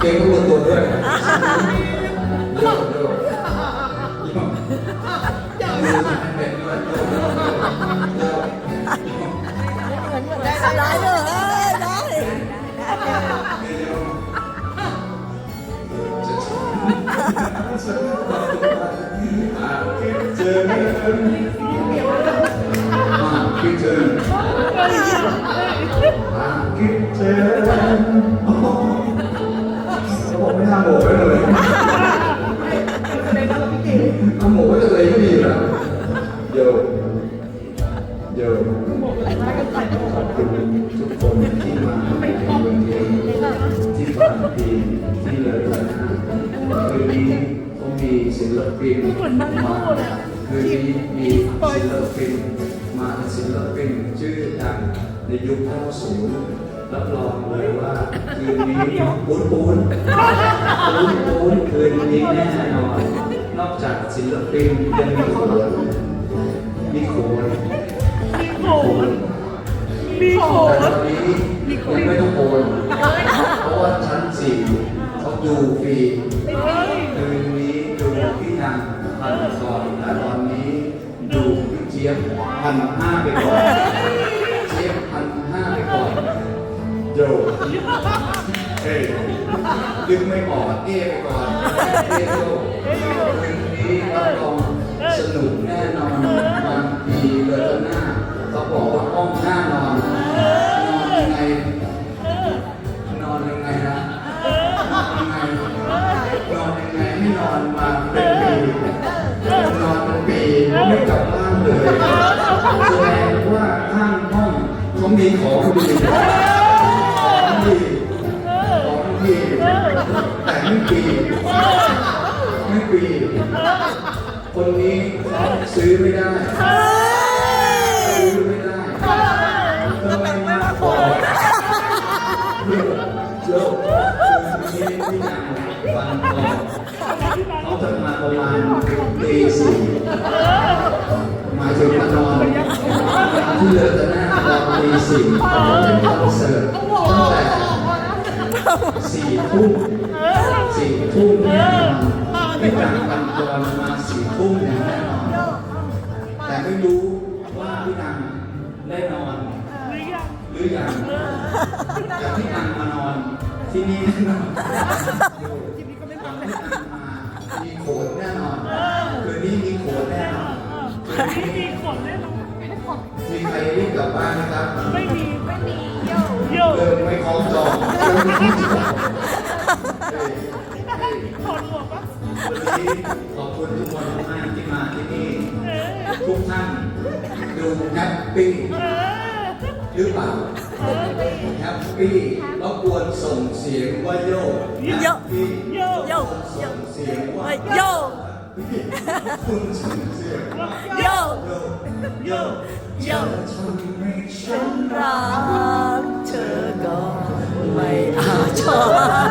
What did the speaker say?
เก่งรู้ตัวด้วยโยกโยกโยกมือให้เป็นด้วยโยกโยกโยกได้เลยได้เจอมาคิดเจอมาคิดเจอ โอ้โหเขาบกไม่ทำโหไว้เลยทำโหไว้เลยไม่ดีนะโยโยขอบคุณทุกคนที่มาในวันนี้ที่ฟังเพลงที่เลยนะคืนนี้เขามีศิลปินมาคืนนี้มีศิลปินมาศิลปินชื่อดังในยุค90รับรองเลยว่าคืนนี้ปูนปูน ปูนปูนคืนนี้แน่นอน นอกจากศิลปินยังมีโขนมีโขนโหนมีโหแต่นตอนนี้ยังไม่ต้องโอนเพราะว่าชั้นสี่เขาดูฟรีคืนนี้ดูพี่นางพันก่อนและตอนนี้ ดูพี่เจี๊ยบพันห้าไปก่อนเจี๊ยบพันห้าไปก่อนโยเอ้ ดึงไม่ออกเอ้ไปก่อนเอ้โยคืนนี้รับรองสนุกแน่นอนวันดีเลยหน้าเขาบอกว่าห้องหน้านอน นอนยังไง นอนยังไงนะยังไงนอนยังไงให้นอนมาเป็นปีนอนเป็นปีไม่กลับบ้านเลยแสดงว่าข้างห้องเขามีของดี ไม่ปี คนนี้ซื้อไม่ได้ ซื้อไม่ได้ทำไมมาขอเยอะเยอะคือที่ที่นางฟังก่อนเขาจะมาประมาณตีสี่หมายถึงมานอนที่เหลือแต่หน้าตอนตีสี่เป็นคอนเสิร์ตตั้งแต่ สี่ทุ่มสี่ทุ่มแน่นอนพี่นางฟังก่อนมาสี่ทุ่มอย่างแน่นอนแต่ไม่รู้ว่าพี่นางได้นอนหรือยังหรือยังแต่พี่นางมานอนที่นี่แน่นอนที่นี่ก็ไม่นอนพี่นางมามีโขนแน่นอนคืนนี้มีโขนแน่นอนคืนไม่นี้มีขนแน่นอนมีใครรีบกลับบ้านไหมครับ ไม่มี ไม่มีโยโยเริ่มไม่คล้องจอง เริ่มไม่คล้องจองถอดหมวกปะวันนี้ขอบคุณทุกคนมากที่มาที่นี่ ทุกท่านดูแฮปปี้หรือเปล่าแฮปปี้รบกวนส่งเสียงว่าโยแฮปปี้โยโยส่งเสียงว่าโยกส่งเสียงว่าโย โยโยโยทำให้ฉันรักเธอก็ไม่อาจชอบ